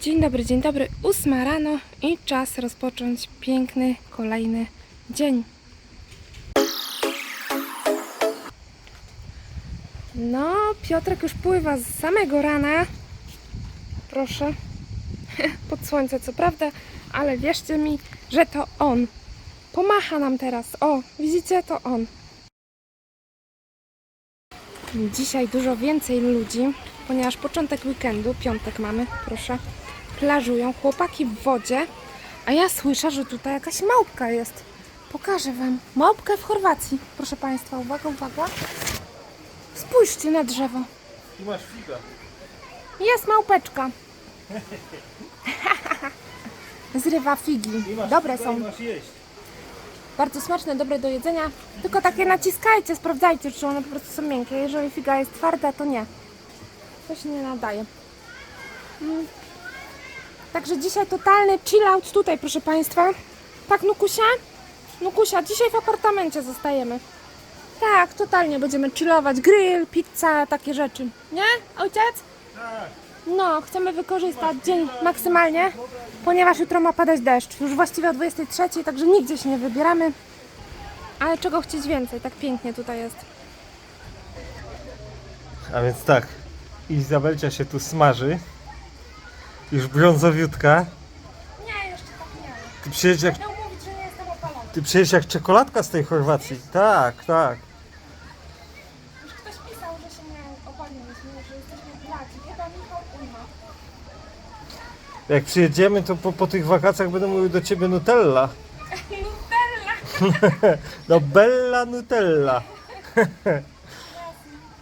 Dzień dobry, dzień dobry. Ósma rano i czas rozpocząć piękny kolejny dzień. No, Piotrek już pływa z samego rana. Proszę. Pod słońce, co prawda, ale wierzcie mi, że to on. Pomacha nam teraz. O, widzicie, to on. Dzisiaj dużo więcej ludzi, ponieważ początek weekendu, piątek mamy, proszę, plażują chłopaki w wodzie, a ja słyszę, że tutaj jakaś małpka jest. Pokażę Wam. Małpkę w Chorwacji. Proszę Państwa, uwaga, uwaga. Spójrzcie na drzewo. Tu masz figa. Jest małpeczka. Zrywa figi. Dobre są. Bardzo smaczne, dobre do jedzenia. Tylko takie naciskajcie, sprawdzajcie, czy one po prostu są miękkie. Jeżeli figa jest twarda, to nie. To się nie nadaje. Mm. Także dzisiaj totalny chill out tutaj, proszę Państwa. Tak, Nukusia? Nukusia, dzisiaj w apartamencie zostajemy. Tak, totalnie będziemy chillować. Grill, pizza, takie rzeczy. Nie, ojciec? Tak. No, chcemy wykorzystać dzień maksymalnie, ponieważ jutro ma padać deszcz. Już właściwie o 23, także nigdzie się nie wybieramy. Ale czego chcieć więcej? Tak pięknie tutaj jest. A więc tak. Izabelcia się tu smaży. Już brązowiutka. Nie, jeszcze tak nie. Ty przyjedziesz jak, Będę mówić, że nie jestem opalona. ty przyjedziesz jak czekoladka z tej Chorwacji. Tak, tak. Już ktoś pisał, że się nie opaliliśmy, że jesteśmy braci. Chyba Michał Ulma. Jak przyjedziemy, to po, po tych wakacjach będę mówił do ciebie Nutella. Nutella! No Bella Nutella.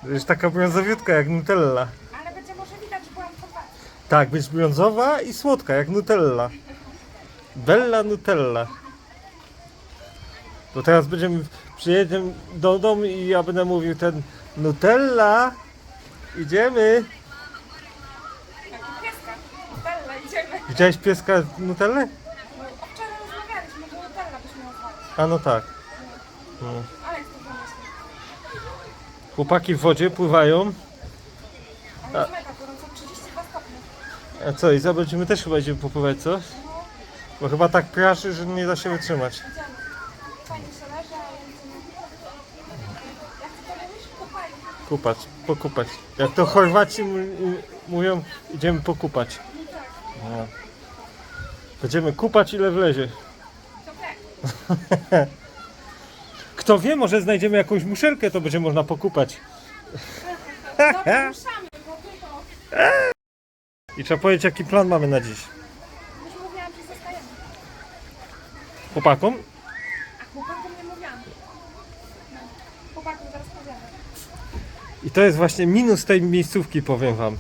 Już taka brązowiutka jak Nutella. Ale będzie może widać, że byłam Chorwacji. Tak, być brązowa i słodka jak Nutella. Bella Nutella. Bo teraz będziemy, przyjedziemy do domu i ja będę mówił ten Nutella. Idziemy. Pieska. Nutella, idziemy. Widziałeś pieska Nutellę? No, wczoraj rozmawialiśmy, że Nutella byśmy nazwali. A no tak. No. Ale jest to pomysł. Chłopaki w wodzie pływają. Ale jest mega gorąco, 32 stopnie. A co, Izabel, czy my też chyba idziemy popływać, co? Bo chyba tak praszy, że nie da się wytrzymać. Idziemy. Fajnie się leży, a to. Kupać, pokupać. Jak to Chorwaci mu- mówią, idziemy pokupać. No. Będziemy kupać ile wlezie. To tak. Kto wie, może znajdziemy jakąś muszelkę, to będzie można pokupać. Ruszamy, bo. I trzeba powiedzieć, jaki plan mamy na dziś. Już mówiłam, że zostajemy. Chłopakom? A chłopakom nie mówiłam. No. Chłopakom zaraz powiemy. I to jest właśnie minus tej miejscówki, powiem wam.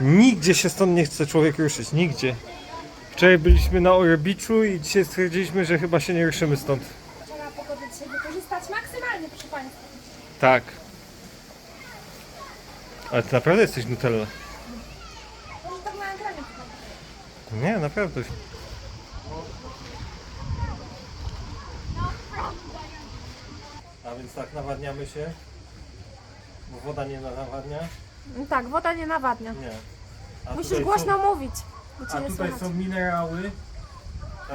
Nigdzie się stąd nie chce człowiek ruszyć, nigdzie. Wczoraj byliśmy na Orebiczu i dzisiaj stwierdziliśmy, że chyba się nie ruszymy stąd. Trzeba pogodę dzisiaj wykorzystać maksymalnie, proszę Państwa. Tak. Ale ty naprawdę jesteś Nutella. Może tak na ekranie. Nie, naprawdę. A więc tak, nawadniamy się. Bo woda nie nawadnia? No tak, woda nie nawadnia. Nie. A Musisz tutaj głośno mówić, bo Są, cię a nie tutaj słychać. są minerały.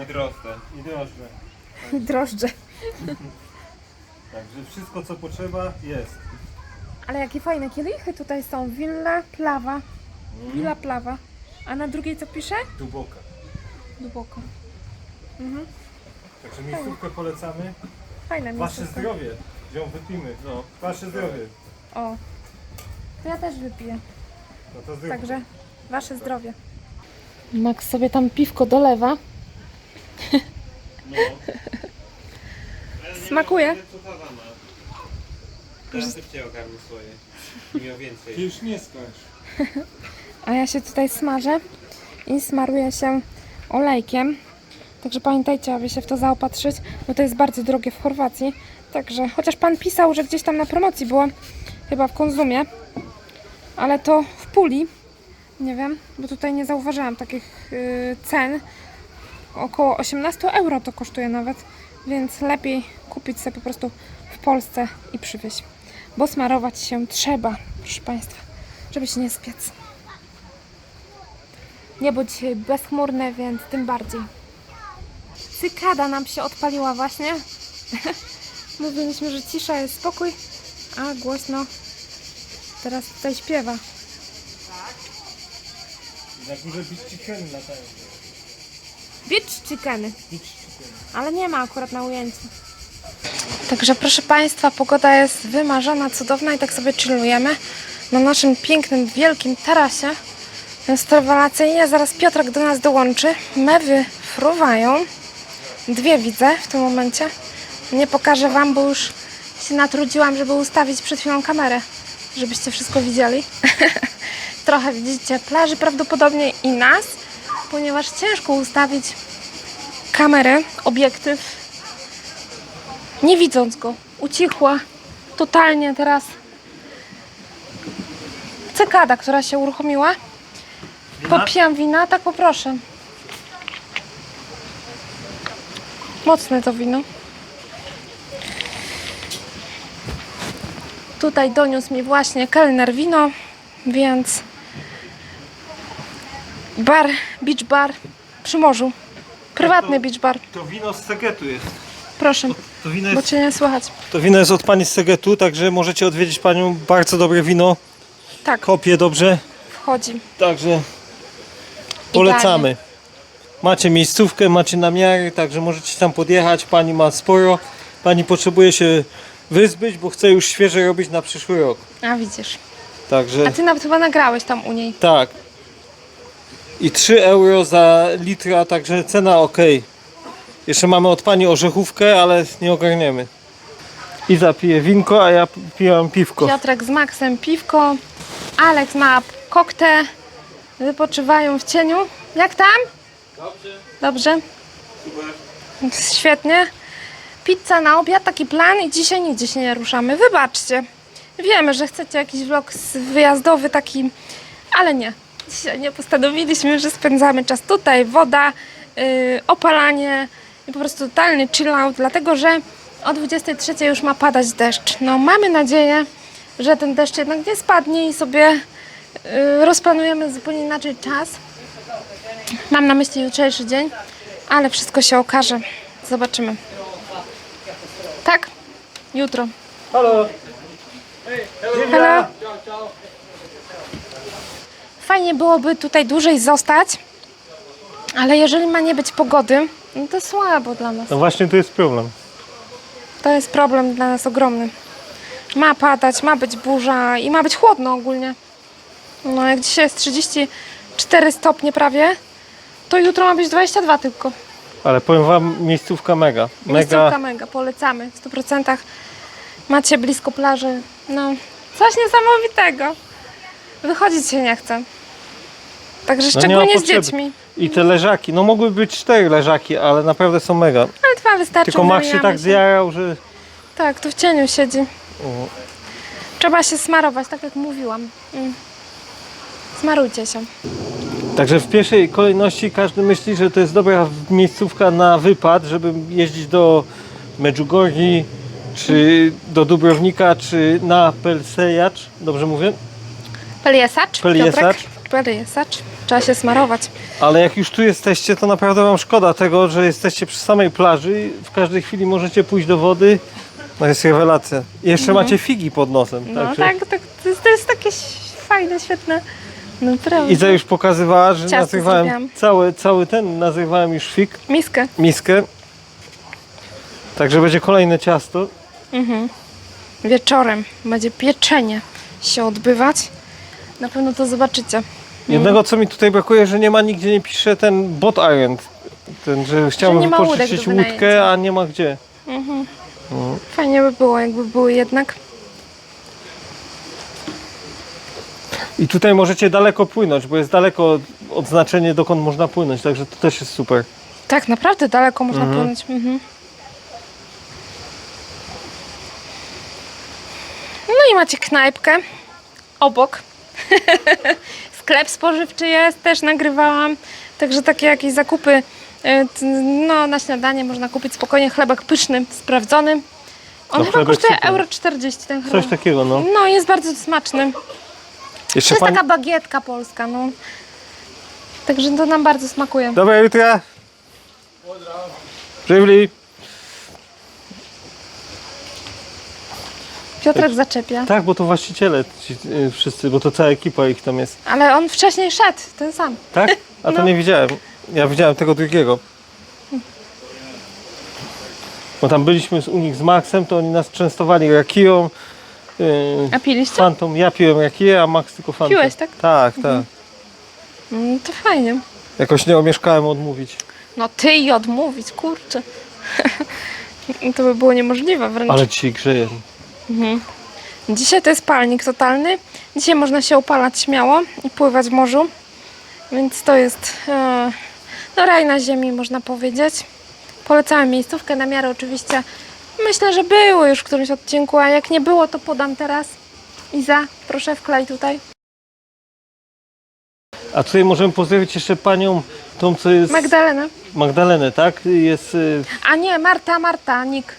I drożdże. I drożdże. Drożdże. Także wszystko co potrzeba jest. Ale jakie fajne kielichy tutaj są. Villa Plawa. Villa Plawa. A na drugiej co pisze? Duboka. Duboko. Także miejscówkę polecamy. Fajne Wasze miejsce. zdrowie. Ją wypijmy. No. Wasze zdrowie. O. To ja też wypiję. No to zrób. Także wasze zdrowie. Max sobie tam piwko dolewa. No. Smakuje? Teraz szybciej ogarnij swoje. Miał więcej. Ty już nie skończ. A ja się tutaj smażę i smaruję się olejkiem. Także pamiętajcie, aby się w to zaopatrzyć, bo to jest bardzo drogie w Chorwacji. Także, chociaż pan pisał, że gdzieś tam na promocji było, chyba w Konzumie, ale to w puli. Nie wiem, bo tutaj nie zauważyłam takich yy, cen. Około 18 euro to kosztuje nawet, więc lepiej kupić sobie po prostu w Polsce i przywieźć. Bo smarować się trzeba, proszę Państwa, żeby się nie spiec. Niebo dzisiaj bezchmurne, więc tym bardziej. Cykada nam się odpaliła właśnie. Mówiliśmy, że cisza jest spokój, a głośno teraz tutaj śpiewa. Na górze bić chickeny latają. Beach chickeny. Ale nie ma akurat na ujęciu. Także proszę Państwa, pogoda jest wymarzona, cudowna i tak sobie chillujemy na naszym pięknym, wielkim tarasie. Jest to rewelacyjnie. Zaraz Piotrek do nas dołączy. Mewy fruwają. Dwie widzę w tym momencie. Nie pokażę Wam, bo już się natrudziłam, żeby ustawić przed chwilą kamerę, żebyście wszystko widzieli. Trochę widzicie plaży prawdopodobnie i nas, ponieważ ciężko ustawić kamerę, obiektyw, nie widząc go. Ucichła totalnie teraz cykada, która się uruchomiła. Popijam wina, tak poproszę. Mocne to wino. Tutaj doniósł mi właśnie kelner wino, więc bar, beach bar przy morzu. Prywatny beach bar. To wino z Segetu jest. Proszę, To wino bo jest, cię nie słychać. to wino jest od pani z Segetu, także możecie odwiedzić panią. Bardzo dobre wino. Tak, Kopie dobrze. wchodzi. Także polecamy. Macie miejscówkę, macie namiary, także możecie tam podjechać. Pani ma sporo. Pani potrzebuje się wyzbyć, bo chce już świeże robić na przyszły rok. A widzisz. Także A ty nawet chyba nagrałeś tam u niej. tak. I 3 euro za litra, także cena ok. Jeszcze mamy od pani orzechówkę, ale nie ogarniemy. I zapiję winko, a ja piję piwko. Piotrek z Maxem piwko. Aleks ma koktę. Wypoczywają w cieniu. Jak tam? Dobrze. Dobrze? Świetnie. Pizza na obiad, taki plan i dzisiaj nigdzie się nie ruszamy. Wybaczcie. Wiemy, że chcecie jakiś vlog wyjazdowy taki, ale nie. Dzisiaj nie postanowiliśmy, że spędzamy czas tutaj, woda, yy, opalanie i po prostu totalny chill out, dlatego że o 23 już ma padać deszcz. No mamy nadzieję, że ten deszcz jednak nie spadnie i sobie yy, rozplanujemy zupełnie inaczej czas. Mam na myśli jutrzejszy dzień, ale wszystko się okaże. Zobaczymy. Tak? Jutro. Halo! Halo. Fajnie byłoby tutaj dłużej zostać, ale jeżeli ma nie być pogody, no to słabo dla nas. No właśnie tu jest problem. To jest problem dla nas ogromny. Ma padać, ma być burza i ma być chłodno ogólnie. No jak dzisiaj jest 34 stopnie prawie, to jutro ma być 22 tylko. Ale powiem wam, miejscówka mega. Miejscówka Mega. mega, polecamy w 100%. Macie blisko plaży. No, coś niesamowitego. Wychodzić się nie chce. Także No nie ma szczególnie z potrzeby. dziećmi. I te leżaki, no mogły być cztery leżaki, ale naprawdę są mega. Ale dwa wystarczą. Tylko Max się zamieniamy tak zjarał, że... Tak, tu w cieniu siedzi. O. Trzeba się smarować, tak jak mówiłam. Mm. Smarujcie się. Także w pierwszej kolejności każdy myśli, że to jest dobra miejscówka na wypad, żeby jeździć do Medjugorji, czy do Dubrownika, czy na Pelsejacz, dobrze mówię? Peliesacz? Peliesacz. Piotrek? Peliesacz. Trzeba się smarować. Ale jak już tu jesteście, to naprawdę wam szkoda tego, że jesteście przy samej plaży i w każdej chwili możecie pójść do wody. No jest rewelacja. I jeszcze macie figi pod nosem. No także- tak, tak to, jest, to jest takie ś- fajne, świetne. Naprawdę. Iza już pokazywała, że Ciasto nazywałem zrobiłam. cały, cały ten, nazywałem już fig, Miskę. miskę. Także będzie kolejne ciasto. Wieczorem będzie pieczenie się odbywać. Na pewno to zobaczycie. Jednego co mi tutaj brakuje, że nie ma nigdzie nie pisze ten bot iron. Ten, że chciałbym ma łódek wypożyczyć do łódkę, wynajęcia. a nie ma gdzie. Fajnie by było, jakby były jednak. I tutaj możecie daleko płynąć, bo jest daleko odznaczenie dokąd można płynąć, także to też jest super. Tak, naprawdę daleko można płynąć. Mhm. No i macie knajpkę obok. Sklep spożywczy jest, też nagrywałam. Także takie jakieś zakupy e, no, na śniadanie można kupić spokojnie chlebek pyszny, sprawdzony. On No, chyba kosztuje super. euro 40 ten chleb. Coś takiego, no. No jest bardzo smaczny. To Jeszcze jest pani, taka bagietka polska, no. Także to nam bardzo smakuje. Dobra jutra. Żywli. Piotrek zaczepia. Tak, bo to właściciele ci, y, wszyscy, bo to cała ekipa ich tam jest. Ale on wcześniej szedł, ten sam. Tak? A to No. nie widziałem. Ja widziałem tego drugiego. Bo tam byliśmy z, u nich z Maxem, to oni nas częstowali rakiją, yy, A piliście? fantą. Ja piłem rakiję, a Max tylko fantę. Piłeś, tak? Tak, tak. Mm, to fajnie. Jakoś nie omieszkałem odmówić. No ty i odmówić, kurczę. to by było niemożliwe wręcz. Ale dzisiaj grzeje. Dzisiaj to jest palnik totalny. Dzisiaj można się opalać śmiało i pływać w morzu. Więc to jest e, no raj na ziemi, można powiedzieć. Polecamy miejscówkę na miarę oczywiście. Myślę, że było już w którymś odcinku, a jak nie było, to podam teraz. Iza, proszę wklej tutaj. A tutaj możemy pozdrowić jeszcze panią, tą co jest... Magdalena. Magdalenę, tak? Jest... y, A nie, Marta, Marta, Nik.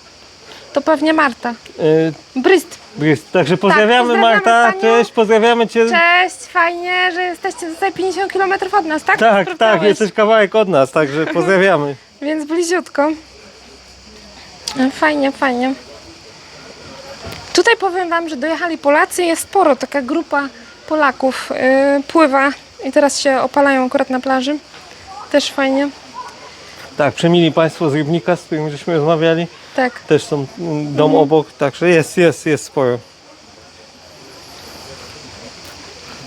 To pewnie Marta. y, Bryst. jest. Także pozdrawiamy, Tak, pozdrawiamy Marta, panią. cześć, pozdrawiamy cię. Cześć, fajnie, że jesteście tutaj 50 km od nas, tak? Tak, tak, jesteś kawałek od nas, także pozdrawiamy. Więc bliziutko. Fajnie, fajnie. Tutaj powiem Wam, że dojechali Polacy, jest sporo, taka grupa Polaków yy, pływa i teraz się opalają akurat na plaży. Też fajnie. Tak, przemili Państwo z Rybnika, z którym żeśmy rozmawiali. Tak. Też są mm, dom Mhm. obok, także jest, jest, jest sporo.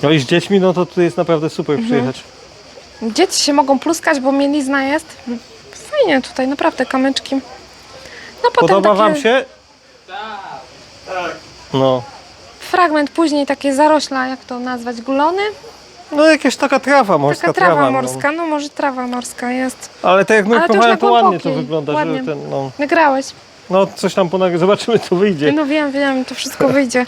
No i z dziećmi, no to tu jest naprawdę super Mhm. przyjechać. Dzieci się mogą pluskać, bo mielizna jest. Fajnie tutaj, naprawdę kamyczki. No potem Podoba takie Wam się? Tak. No. fragment później takie zarośla, jak to nazwać, gulony. No jakaś taka trawa morska, Taka trawa no. morska, no może trawa morska jest. Ale tak jak to nurkowałem, na to ładnie to wygląda, Ładnie. że ten, no, Nagrałeś. no coś tam ponagry, zobaczymy co wyjdzie. No wiem, wiem, to wszystko wyjdzie.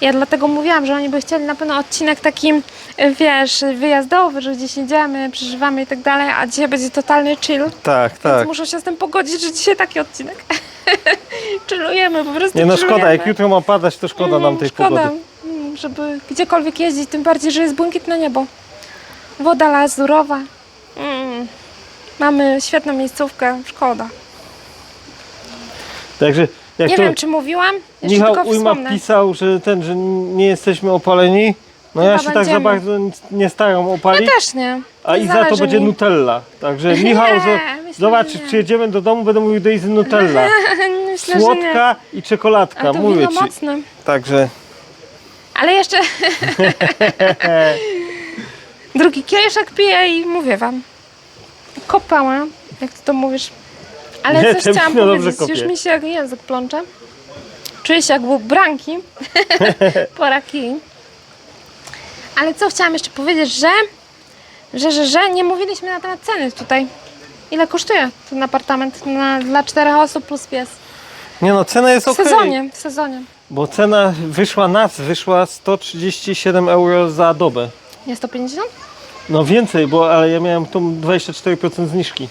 Ja dlatego mówiłam, że oni by chcieli na pewno odcinek taki, y, wiesz, wyjazdowy, że gdzieś jedziemy, przeżywamy i tak dalej, a dzisiaj będzie totalny chill. Tak, Więc tak. muszę się z tym pogodzić, że dzisiaj taki odcinek. Chillujemy, po prostu Nie no chillujemy. szkoda, jak jutro ma padać, to szkoda nam Mm, tej szkoda, pogody. Żeby gdziekolwiek jeździć, tym bardziej, że jest błękitne niebo. Woda lazurowa. Mm. Mamy świetną miejscówkę, szkoda. Także jak Nie to wiem, czy mówiłam, jeszcze Michał tylko Ujma wspomnę. pisał, że ten, że nie jesteśmy opaleni. No ja Chyba się tak za będziemy. bardzo nic nie staram opalić. Ja też nie. A Nie Iza to zależy będzie mi. Nutella. Także Michał, że myślę, zobacz, że nie. przyjedziemy do domu, będę mówił do Izy Nutella. Myślę, że nie. Słodka i czekoladka, A to mówię wino ci. mocne. Także Ale jeszcze drugi kieliszek piję i mówię wam. Kopała, jak ty to mówisz. Ale Nie, coś chciałam dobrze powiedzieć. Już mi się język plącze. Czuję się jak był branki. Pora kij. Ale co chciałam jeszcze powiedzieć, że, że, że, że nie mówiliśmy na temat ceny tutaj. Ile kosztuje ten apartament na, dla czterech osób plus pies? nie no, cena jest W ok. sezonie, w sezonie. Bo cena wyszła nas, wyszła 137 euro za dobę. Nie 150? No więcej, bo ale ja miałem tą 24% zniżki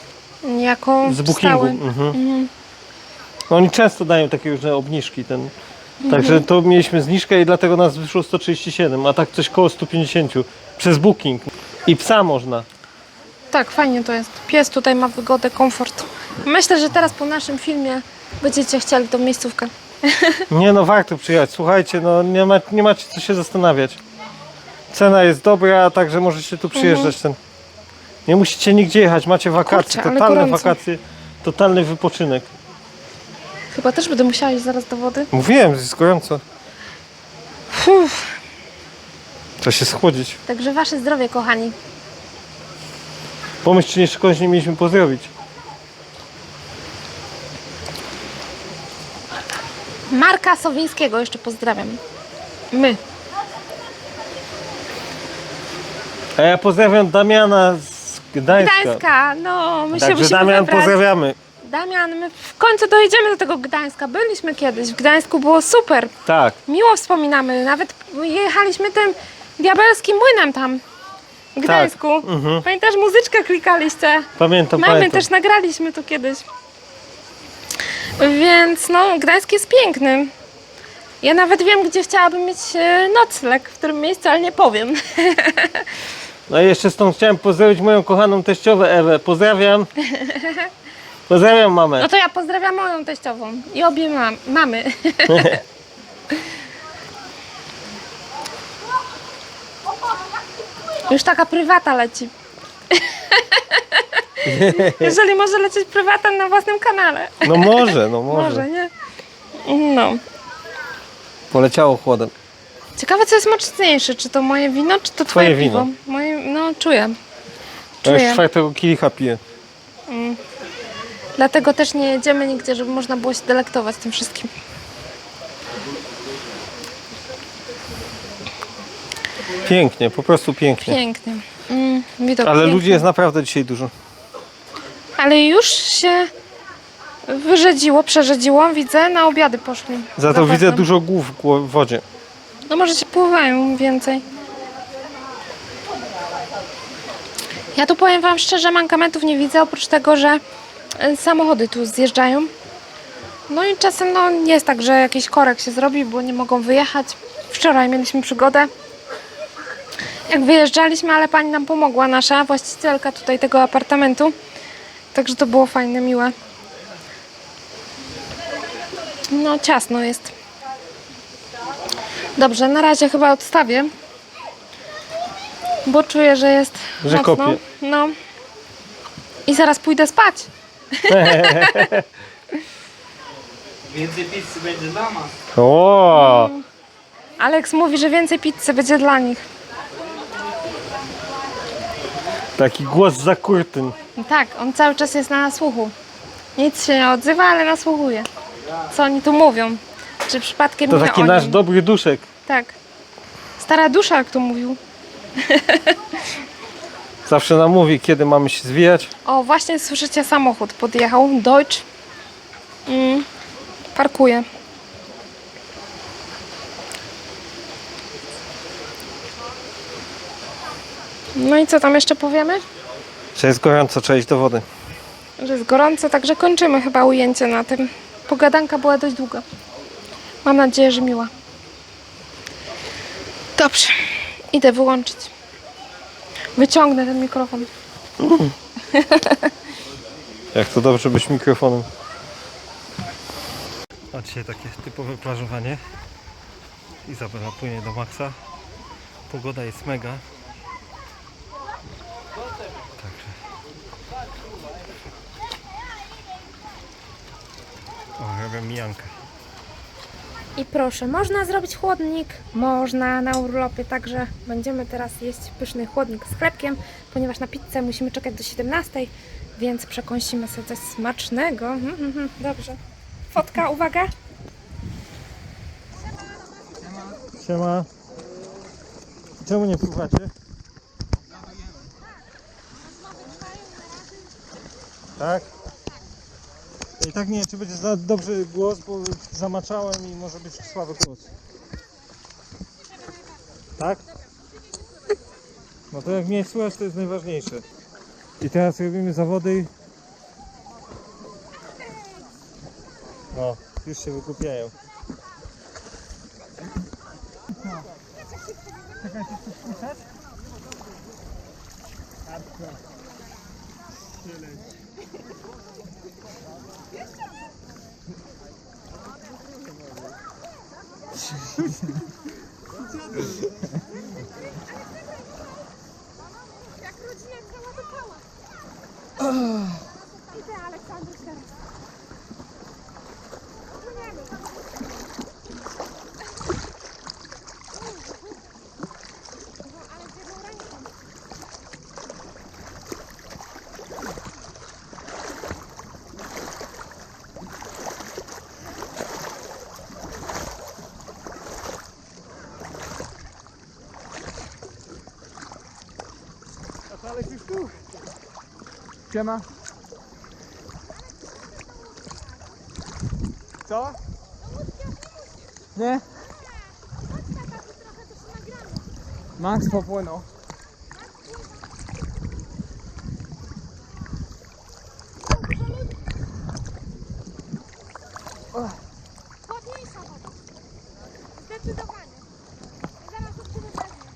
Jako z bookingu. stały. Mhm. No oni często dają takie różne obniżki. Ten. Mhm. Także to mieliśmy zniżkę i dlatego nas wyszło 137, a tak coś koło 150 przez booking. I psa można. Tak, fajnie to jest. Pies tutaj ma wygodę, komfort. Myślę, że teraz po naszym filmie będziecie chcieli tą miejscówkę. Nie no, warto przyjechać. Słuchajcie, no nie, ma, nie macie co się zastanawiać. Cena jest dobra, także możecie tu przyjeżdżać. Ten. Nie musicie nigdzie jechać, macie wakacje, Mhm. Kurczę, ale totalne gorąco. wakacje, totalny wypoczynek. Chyba też będę musiała iść zaraz do wody. Mówiłem, jest gorąco. Trzeba się schłodzić. także wasze zdrowie, kochani. Pomyśl, czy jeszcze kogoś nie mieliśmy pozdrowić. Marka Sowińskiego jeszcze pozdrawiam. My. A ja pozdrawiam Damiana z Gdańska. Gdańska, no my się Także musimy Damian, wybrać. pozdrawiamy. Damian, my w końcu dojedziemy do tego Gdańska. Byliśmy kiedyś, w Gdańsku było super. Tak, Miło wspominamy, nawet jechaliśmy tym diabelskim młynem tam. W Gdańsku. mhm. Pamiętasz, muzyczkę klikaliście. pamiętam, Mamy pamiętam. też nagraliśmy to kiedyś. Więc no, Gdańsk jest piękny. Ja nawet wiem, gdzie chciałabym mieć e, nocleg, w którym miejscu, ale nie powiem. No i jeszcze stąd chciałem pozdrowić moją kochaną teściowę Ewę. Pozdrawiam. Pozdrawiam mamę. No to ja pozdrawiam moją teściową i obie mam, mamy. Już taka prywata leci. Jeżeli może lecieć prywatem na własnym kanale. No może, no może. Może, nie? No. Poleciało chłodem. Ciekawe, co jest mocniejsze, czy to moje wino, czy to twoje, Twoje piwo? wino. Moje, no, czuję. Ja już Czuję. czwartego kielicha piję. Dlatego też nie jedziemy nigdzie, żeby można było się delektować tym wszystkim. Pięknie, po prostu pięknie. Pięknie. Mm, widok Ale piękny. ludzi jest naprawdę dzisiaj dużo. Ale już się wyrzedziło, przerzedziło, widzę, na obiady poszli. Za to Zapewne. widzę dużo głów w wodzie. No może się pływają więcej. Ja tu powiem Wam szczerze, mankamentów nie widzę, oprócz tego, że y, samochody tu zjeżdżają. No i czasem no, jest tak, że jakiś korek się zrobi, bo nie mogą wyjechać. Wczoraj mieliśmy przygodę. Jak wyjeżdżaliśmy, ale pani nam pomogła, nasza właścicielka tutaj tego apartamentu. Także to było fajne, miłe. No ciasno jest. Dobrze, na razie chyba odstawię. Bo czuję, że jest Że mocno. kopie. No. I zaraz pójdę spać. Więcej pizzy będzie dla nas. O, Aleks mówi, że więcej pizzy będzie dla nich. Taki głos za kurtyn. Tak, on cały czas jest na nasłuchu. Nic się nie odzywa, ale nasłuchuje. Co oni tu mówią? Czy przypadkiem To nie taki oni? nasz dobry duszek. Tak. Stara dusza, jak tu mówił. Zawsze nam mówi, kiedy mamy się zwijać. O, właśnie słyszycie, samochód podjechał. Deutsch. Mm, parkuje. No i co tam jeszcze powiemy? Że jest gorąco, trzeba iść do wody. Że jest gorąco, także kończymy chyba ujęcie na tym. Pogadanka była dość długa. Mam nadzieję, że miła. Dobrze. Idę wyłączyć. Wyciągnę ten mikrofon. Jak to dobrze być mikrofonem. A dzisiaj takie typowe plażowanie. Izabela płynie do Maxa. Pogoda jest mega. Także. O, robię mijankę. I proszę, można zrobić chłodnik, można na urlopie, także będziemy teraz jeść pyszny chłodnik z chlebkiem, ponieważ na pizzę musimy czekać do 17, więc przekąsimy sobie coś smacznego. Mhm, mhm, Dobrze. Fotka, uwaga. Siema. Czemu nie pływacie? Tak? I tak nie wiem, czy będzie za dobry głos, bo zamaczałem i może być słaby głos. Tak? No to jak mnie słychać, to jest najważniejsze. I teraz robimy zawody. No, już się wykupiają. söyle. Sıçradı. Siema. Co? Nie? Max popłynął. Ładniejsza woda. Zdecydowanie. Zaraz od ciebie wezmę.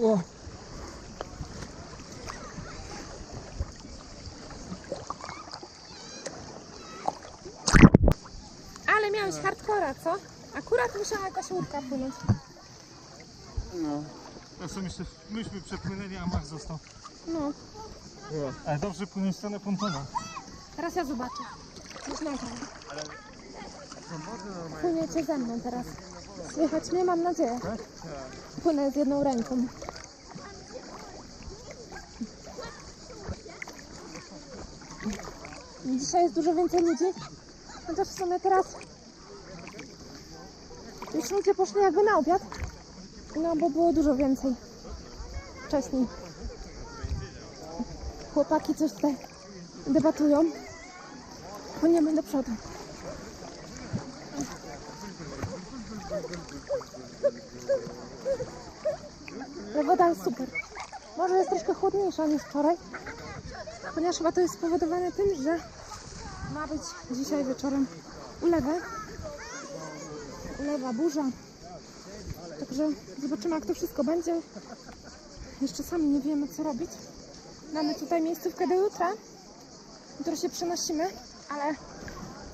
O, Ale miałeś hardcora, co? Akurat musiała jakaś łódka płynąć. Ja sobie jeszcze myśmy przepłynęli, a Max został. No, Ale dobrze płynie w stronę pontona. teraz ja zobaczę. Już nagram. Płyniecie ze mną teraz. Słychać mnie, mam nadzieję. Płynę z jedną ręką. Dzisiaj jest dużo więcej ludzi. Chociaż w sumie teraz już ludzie poszli jakby na obiad. No bo było dużo więcej wcześniej. Chłopaki coś tutaj debatują. Płyniemy do przodu. Jest super. Może jest troszkę chłodniejsza niż wczoraj, ponieważ chyba to jest spowodowane tym, że ma być dzisiaj wieczorem ulewa. Ulewa, burza. Także zobaczymy jak to wszystko będzie. Jeszcze sami nie wiemy co robić. Mamy tutaj miejscówkę do jutra, jutro się przenosimy, ale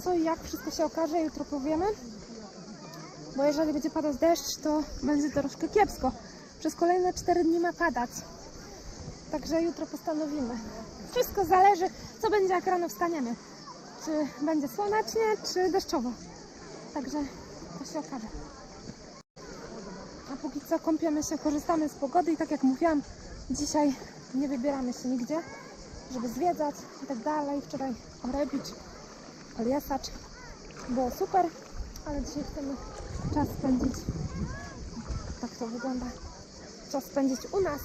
co i jak wszystko się okaże, jutro powiemy. Bo jeżeli będzie padać deszcz, to będzie troszkę kiepsko. Przez kolejne 4 dni ma padać. Także jutro postanowimy. Wszystko zależy, co będzie jak rano wstaniemy. Czy będzie słonecznie, czy deszczowo. Także to się okaże. A póki co kąpiemy się, korzystamy z pogody i tak jak mówiłam, dzisiaj nie wybieramy się nigdzie, żeby zwiedzać i tak dalej. Wczoraj Orebicz, Poliasacz. Było super, ale dzisiaj chcemy czas spędzić. Tak to wygląda. Czas spędzić u nas.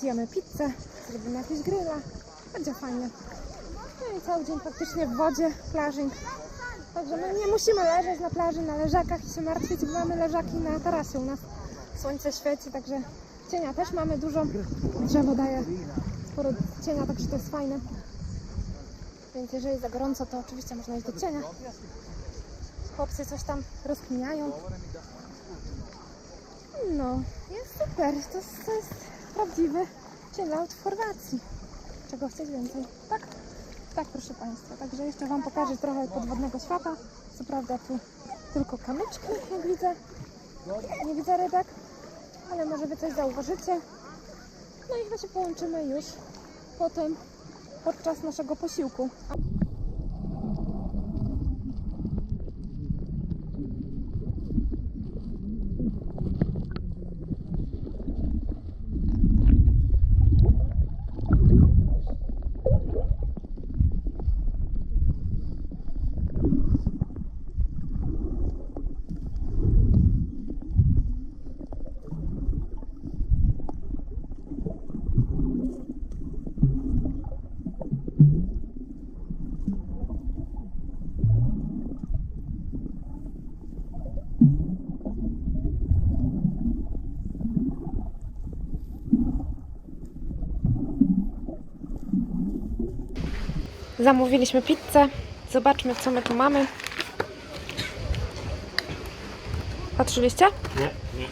Zjemy pizzę, zrobimy jakieś grilla. Będzie fajnie. No i cały dzień praktycznie w wodzie, plażing. Także my nie musimy leżeć na plaży, na leżakach i się martwić, bo mamy leżaki na tarasie u nas. Słońce świeci, także cienia też mamy dużo. Drzewo daje sporo cienia, także to jest fajne. Więc jeżeli za gorąco, to oczywiście można iść do cienia. Chłopcy coś tam rozkminiają. No, jest super. To, to jest prawdziwy chillout w Chorwacji. Czego chcieć więcej? Tak? Tak, proszę Państwa. Także jeszcze Wam pokażę trochę podwodnego świata. Co prawda tu tylko kamyczki, jak widzę. Nie widzę rybek, ale może Wy coś zauważycie. No i chyba się połączymy już potem podczas naszego posiłku. Zamówiliśmy pizzę. Zobaczmy, co my tu mamy. Patrzyliście? Nie, nie.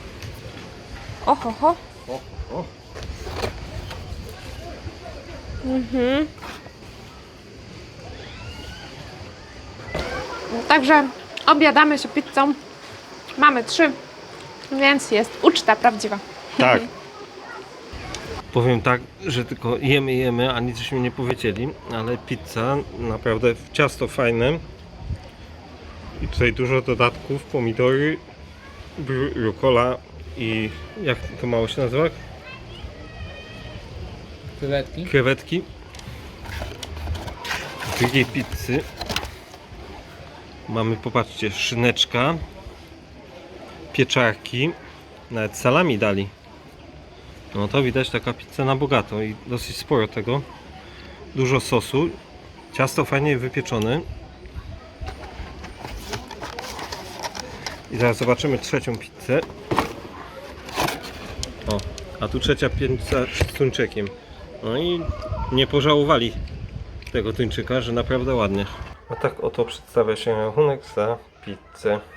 Oho, ho. Mhm. Także obiadamy się pizzą. Mamy trzy, więc jest uczta prawdziwa. Powiem tak, że tylko jemy, jemy, a nic żeśmy nie powiedzieli, ale pizza naprawdę w ciasto fajne. I tutaj dużo dodatków, pomidory, rucola i jak to mało się nazywa? Krewetki. Krewetki. W drugiej pizzy mamy, popatrzcie, szyneczka, pieczarki, nawet salami dali. No to widać taka pizza na bogato i dosyć sporo tego. Dużo sosu, ciasto fajnie wypieczone. I zaraz zobaczymy trzecią pizzę. O, a tu trzecia pizza z tuńczykiem. No i nie pożałowali tego tuńczyka, że naprawdę ładnie. A tak oto przedstawia się rachunek za pizzę.